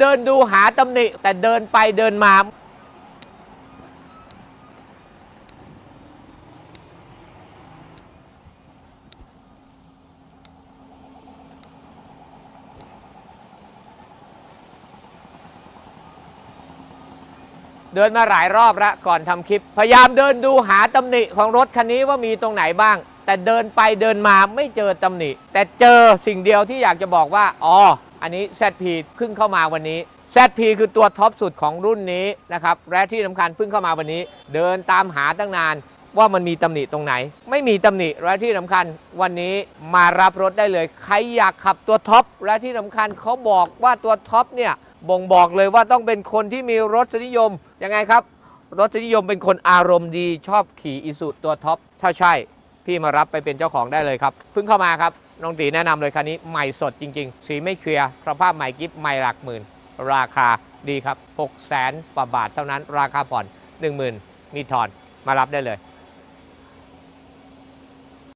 เดินดูหาตำหนิแต่เดินไปเดินมา เดินมาหลายรอบแล้วก่อนทำคลิป พยายามเดินดูหาตำหนิของรถคันนี้ว่ามีตรงไหนบ้าง แต่เดินไปเดินมาไม่เจอตำหนิ แต่เจอสิ่งเดียวที่อยากจะบอกว่าอ๋อ อันนี้ ZP เพิ่งเข้ามาวันนี้ ZP คือตัวท็อปสุดของรุ่นนี้นะครับและที่สำคัญเพิ่งเข้ามาวันนี้ เดินตามหาตั้งนานว่ามันมีตำหนิตรงไหน ไม่มีตำหนิและที่สำคัญวันนี้มารับรถได้เลย ใครอยากขับตัวท็อปและที่สำคัญเขาบอกว่าตัวท็อปเนี่ยบ่งบอกเลยว่าต้องเป็นคนที่มีรสนิยมยังไงครับ รสนิยมเป็นคนอารมณ์ดีชอบขี่อิสุตัวท็อปถ้าใช่ พี่มารับไปเป็นเจ้าของได้เลยครับเพิ่งเข้ามาครับ น้องตีแนะนำเลยคันนี้ใหม่สดจริง ๆ สีไม่เคลียร์สภาพใหม่กิฟใหม่หลักหมื่น ราคาดีครับ6 0 0 0 0 0กว่าบาทเท่านั้น ราคาผ่อน 10,000 มีทอนมารับได้เลย